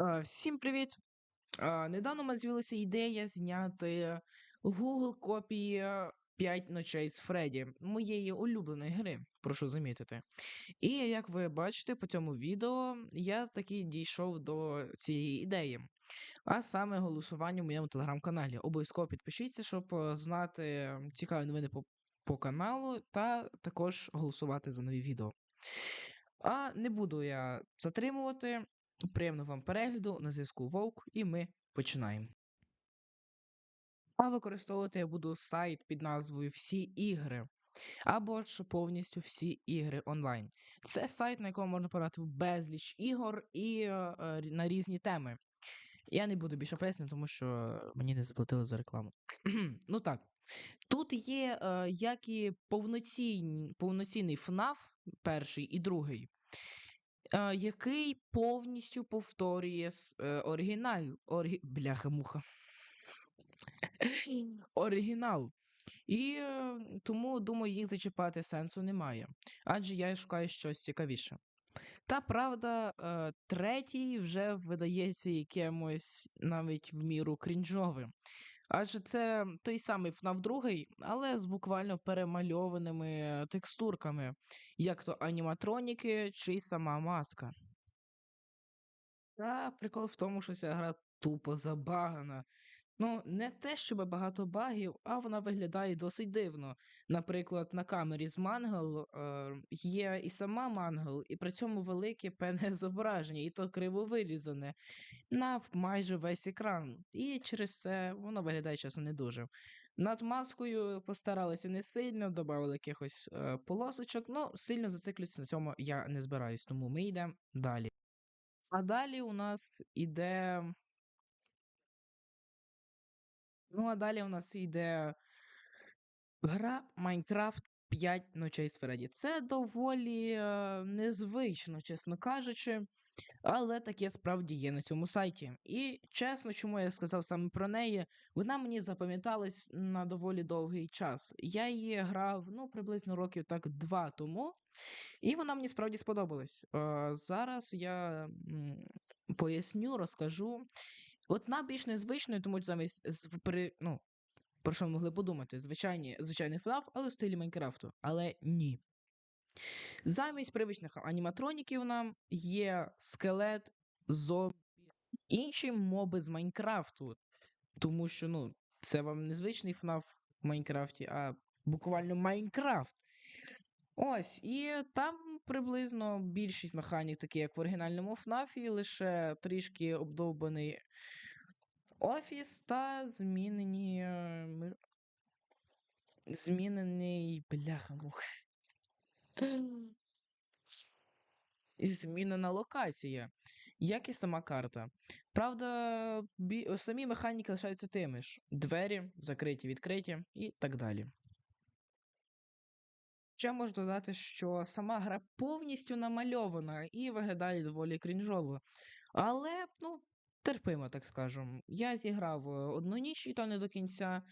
Е, Всім привіт! Е, Недавно мене з'явилася ідея зняти Google копії 5 ночей з Фредді, моєї улюбленої гри, прошу замітити. І як ви бачите по цьому відео, я таки дійшов до цієї ідеї. А саме голосування в моєму телеграм-каналі. Обов'язково підпишіться, щоб е, знати цікаві новини по, по каналу, та також голосувати за нові відео. А не буду я затримувати. Приємного вам перегляду на зв'язку Вовк, і ми починаємо. А використовувати я буду сайт під назвою Всі ігри. Або ж повністю всі ігри онлайн. Це сайт, на якому можна пограти в безліч ігор і е, на різні теми. Я не буду більше пояснювати, тому що мені не заплатили за рекламу. ну так. Тут є е, як і повноцінні, повноцінний FNAF, перший і другий, який повністю повторює е, оригіналь. Оргі... Бляха-муха. Оригінал. І е, тому, думаю, їх зачіпати сенсу немає. Адже я шукаю щось цікавіше. Та правда, е, третій вже видається якимось навіть в міру крінжовим. Адже це той самий FNAF 2, але з буквально перемальованими текстурками, як то аніматроніки чи сама маска. Та прикол в тому, що ця гра тупо забагана. Ну, не те, щоб багато багів, а вона виглядає досить дивно. Наприклад, на камері з Мангел е, є і сама Мангел, і при цьому велике певне зображення, і то криво вирізане на майже весь екран. І через це воно виглядає чесно не дуже. Над маскою постаралися не сильно, додали якихось е, полосочок, ну сильно зациклюватися на цьому я не збираюсь, тому ми йдемо далі. А далі у нас іде. Ну, а далі у нас йде гра Minecraft 5 ночей Фредді. Це доволі е, незвично, чесно кажучи, але таке справді є на цьому сайті. І чесно, чому я сказав саме про неї, вона мені запам'яталась на доволі довгий час. Я її грав ну, приблизно років так два тому, і вона мені справді сподобалась. Е, зараз я м, поясню, розкажу. От вона більш незвичною, тому що замість при, ну, про що ви могли подумати? Звичайні, звичайний FNAF, але в стилі Майнкрафту. Але ні. Замість привичних аніматроніків нам є скелет, зомбі, інші моби з Майнкрафту. Тому що, ну, це вам не звичний FNAF в Майнкрафті, а буквально Майнкрафт. Ось, і там приблизно більшість механік, такі як в оригінальному FNAF, лише трішки обдовбаний офіс та змінені. Змінений. Бляха-муха. І змінена локація, як і сама карта. Правда, бі... самі механіки лишаються тими ж: двері, закриті, відкриті і так далі. Ще можу додати, що сама гра повністю намальована і виглядає доволі крінжово. Але, ну, терпимо, так скажемо. Я зіграв е, одну ніч, і то не до кінця.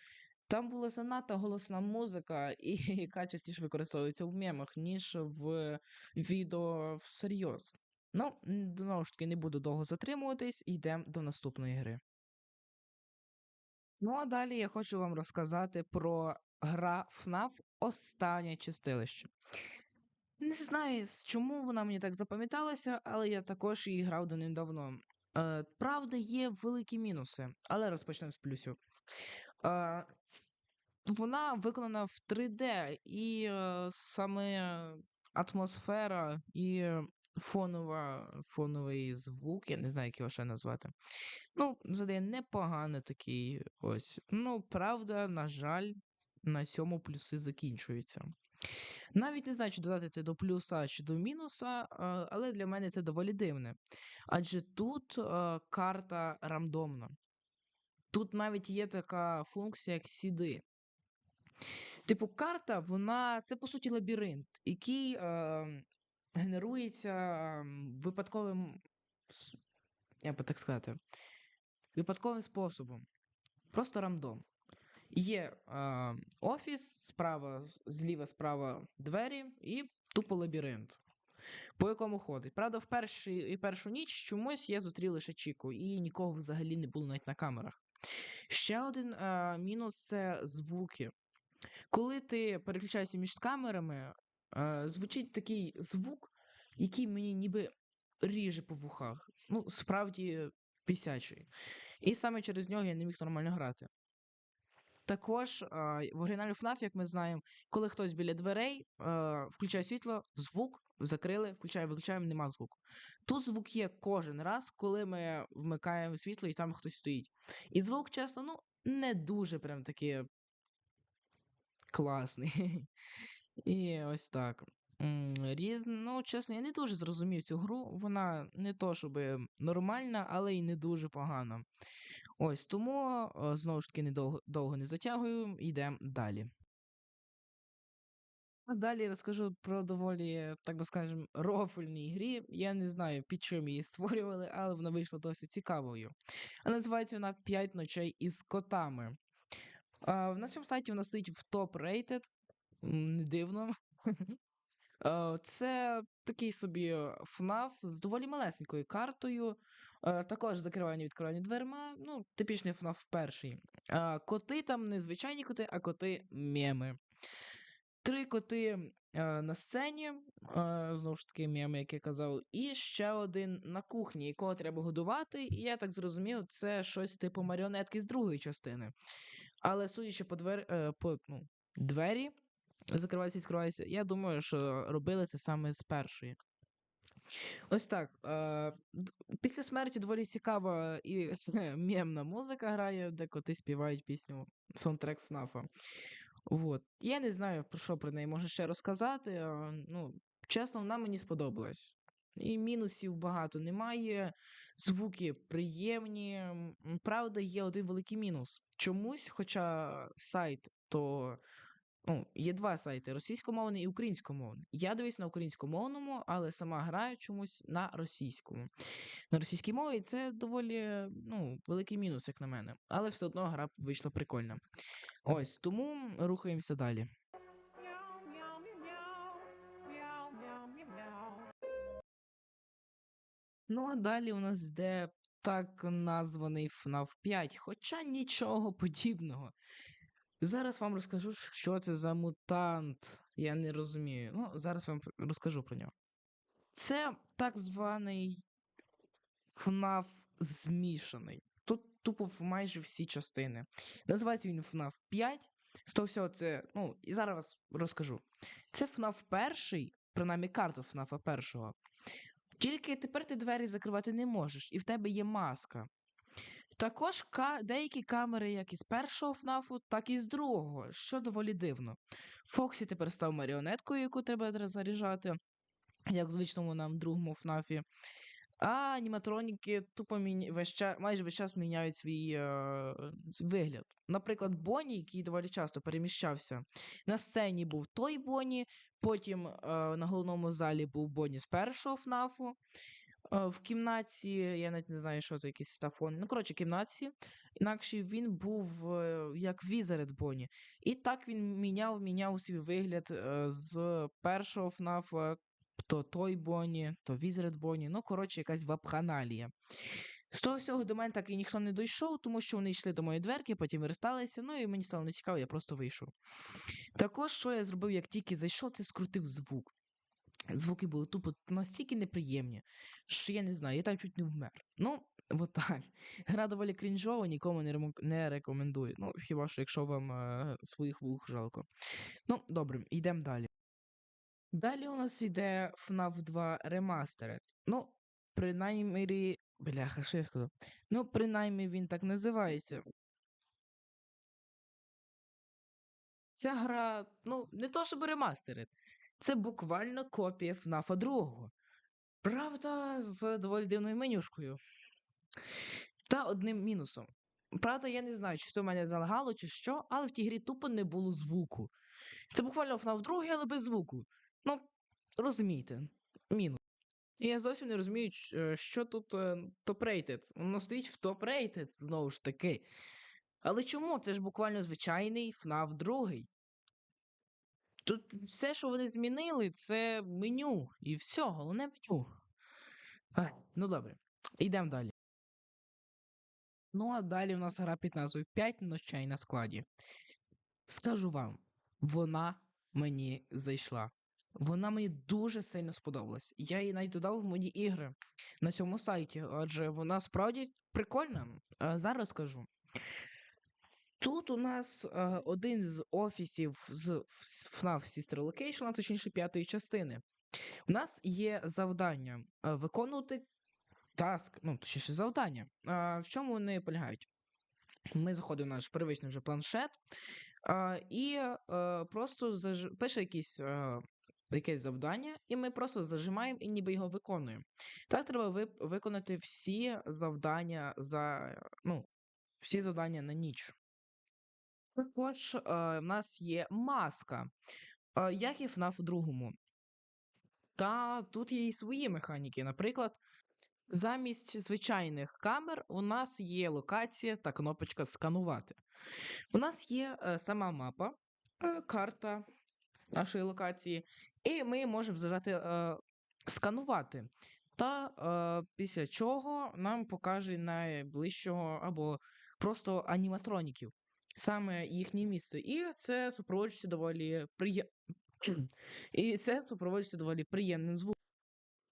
Там була занадто голосна музика, і яка частіше використовується в мемах, ніж в відео всерйоз. Ну, знову ж таки, не буду довго затримуватись, йдемо до наступної гри. Ну а далі я хочу вам розказати про гра FNAF Останнє чистилище. Не знаю, чому вона мені так запам'яталася, але я також її грав давним-давно. Е, правда, є великі мінуси, але розпочнемо з плюсів. Е, вона виконана в 3D, і е, саме атмосфера і фонова, фоновий звук, я не знаю, як його ще назвати. Ну, задає непоганий такий ось. Ну, правда, на жаль, на цьому плюси закінчуються. Навіть не знаю, чи додати це до плюса чи до мінуса, але для мене це доволі дивне. Адже тут карта рандомна. Тут навіть є така функція, як сіди. Типу, карта, вона це по суті лабіринт, який е, генерується випадковим, як би так сказати, випадковим способом. Просто рандом. Є е, офіс, справа, зліва, справа двері і тупо лабіринт. по якому ходить. Правда, в перший, і першу ніч чомусь я зустрів лише Чіку, і нікого взагалі не було навіть на камерах. Ще один е, мінус це звуки. Коли ти переключаєшся між камерами, е, звучить такий звук, який мені ніби ріже по вухах. Ну, справді пісячий. І саме через нього я не міг нормально грати. Також в оригіналі FNAF, як ми знаємо, коли хтось біля дверей включає світло, звук закрили, включаємо, виключаємо, нема звуку. Тут звук є кожен раз, коли ми вмикаємо світло і там хтось стоїть. І звук, чесно, ну, не дуже прям таки класний. І ось так. Різ... Ну, чесно, я не дуже зрозумів цю гру. Вона не то, щоб нормальна, але й не дуже погана. Ось тому, е, знову ж таки, недовго довго не затягую, йдемо далі. А далі розкажу про доволі, так би скажемо, рофельній грі. Я не знаю, під чим її створювали, але вона вийшла досить цікавою. А називається вона «5 ночей із котами. А, на цьому сайті вона стоїть в топ-рейтед. Не дивно. Е, Це такий собі FNAF з доволі малесенькою картою. Е, Також закривання відкривання дверма. Ну, типічний FNAF перший. Е, Коти там не звичайні коти, а коти меми. Три коти на сцені, знову ж таки, меми, як я казав, і ще один на кухні, якого треба годувати. І я так зрозумів, це щось типу маріонетки з другої частини. Але судячи по, двер... по ну, двері, закриваються і відкриваються, я думаю, що робили це саме з першої. Ось так. Е, після смерті доволі цікава і мємна музика грає, де коти співають пісню саундтрек ФНАФа. Вот. Я не знаю, про що про неї можу ще розказати. Ну, чесно, вона мені сподобалась. І мінусів багато немає. Звуки приємні. Правда, є один великий мінус. Чомусь, хоча сайт то. Ну, є два сайти: російськомовний і українськомовний. Я дивлюсь на українськомовному, але сама граю чомусь на російському. На російській мові це доволі ну, великий мінус, як на мене. Але все одно гра вийшла прикольна. Ось тому рухаємося далі. Ну, а далі у нас йде так названий FNAF 5, хоча нічого подібного. Зараз вам розкажу, що це за мутант. Я не розумію. Ну, зараз вам розкажу про нього. Це так званий FNAF змішаний. Тут тупо в майже всі частини. Називається він FNAF 5. З того всього це. Ну, і зараз розкажу. Це FNAF перший, принаймні карта FNAF першого. Тільки тепер ти двері закривати не можеш, і в тебе є маска. Також ка- деякі камери, як із першого ФНАФу, так і з другого, що доволі дивно. Фоксі тепер став маріонеткою, яку треба заряджати, як в звичному нам другому ФНАФі. А аніматроніки тупо міня... весь ча... майже весь час міняють свій е... вигляд. Наприклад, Бонні, який доволі часто переміщався. На сцені був той Бонні, потім е... на головному залі був Бонні з першого ФНАФу. Е, В кімнаті, я навіть не знаю, що це якийсь стафон. Ну, коротше, кімнаті. Інакше він був як Візеред Бонні. І так він міняв, міняв свій вигляд з першого ФНАФа, то той Бонні, то Візеред Бонні. Ну, коротше, якась вапханалія. З того всього до мене так і ніхто не дійшов, тому що вони йшли до моєї дверки, потім версталися, ну і мені стало нецікаво, я просто вийшов. Також, що я зробив, як тільки зайшов, це скрутив звук. Звуки були тупо настільки неприємні, що я не знаю, я там чуть не вмер. Ну, от так. Гра доволі крінжова, нікому не, ремо- не рекомендую. Ну, хіба що, якщо вам е, своїх вух жалко. Ну, добре, йдемо далі. Далі у нас йде FNAF 2 Remastered. Ну, принаймні. Бляха, що я сказав? Ну, принаймні він так називається. Ця гра, ну, не то щоб ремастеред. Це буквально копія FNAF 2. Правда, з доволі дивною менюшкою. Та одним мінусом. Правда, я не знаю, чи це в мене залагало, чи що, але в тій грі тупо не було звуку. Це буквально FNAF 2, але без звуку. Ну, розумієте, мінус. І я зовсім не розумію, е, що тут топ-рейтед. Воно стоїть в топ-рейтед, знову ж таки. Але чому? Це ж буквально звичайний FNAF 2. Тут все, що вони змінили, це меню. І все, головне меню. Ай, ну добре, йдемо далі. Ну, а далі у нас гра під назвою 5 ночей на складі. Скажу вам, вона мені зайшла. Вона мені дуже сильно сподобалась. Я її навіть додав в мої ігри на цьому сайті, адже вона справді прикольна. А, зараз скажу. Тут у нас е, один з офісів з FNAF Sister Location, а точніше п'ятої частини. У нас є завдання е, виконувати таск, ну, точніше, завдання. А, в чому вони полягають? Ми заходимо в наш первичний вже планшет а, і е, просто заж... пише якісь, е, якесь завдання, і ми просто зажимаємо і ніби його виконуємо. Так треба ви... виконати всі завдання за ну, всі завдання на ніч. Також е, в нас є маска, е, як і в FNAF другому. Та тут є і свої механіки. Наприклад, замість звичайних камер у нас є локація та кнопочка сканувати. У нас є е, сама мапа, е, карта нашої локації, і ми можемо зажати е, сканувати. Та е, після чого нам покаже найближчого або просто аніматроніків, саме їхнє місце. І це супроводжується доволі приє... І це супроводжується доволі приємним звуком.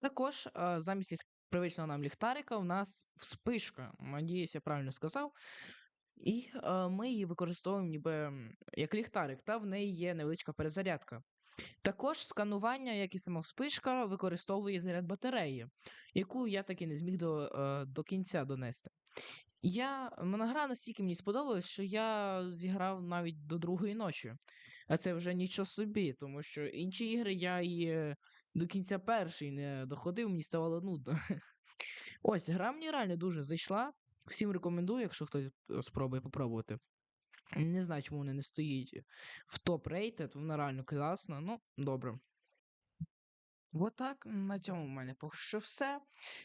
Також замість ліх... привичного нам ліхтарика у нас вспишка. Надіюсь, я правильно сказав. І е, ми її використовуємо ніби як ліхтарик, та в неї є невеличка перезарядка. Також сканування, як і сама вспишка, використовує заряд батареї, яку я таки не зміг до, е, до кінця донести. Я мене гра настільки мені сподобалась, що я зіграв навіть до другої ночі. А це вже нічого собі, тому що інші ігри я і е, до кінця першої не доходив, мені ставало нудно. Ось, гра мені реально дуже зайшла. Всім рекомендую, якщо хтось е, спробує попробувати. Не знаю, чому вона не стоїть в топ рейтед, вона реально класна, ну, добре. Отак, на цьому в мене поки що все.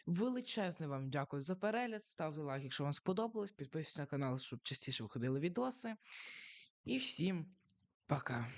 Величезне вам дякую за перегляд. Ставте лайк, якщо вам сподобалось. Підписуйтесь на канал, щоб частіше виходили відоси. І всім пока.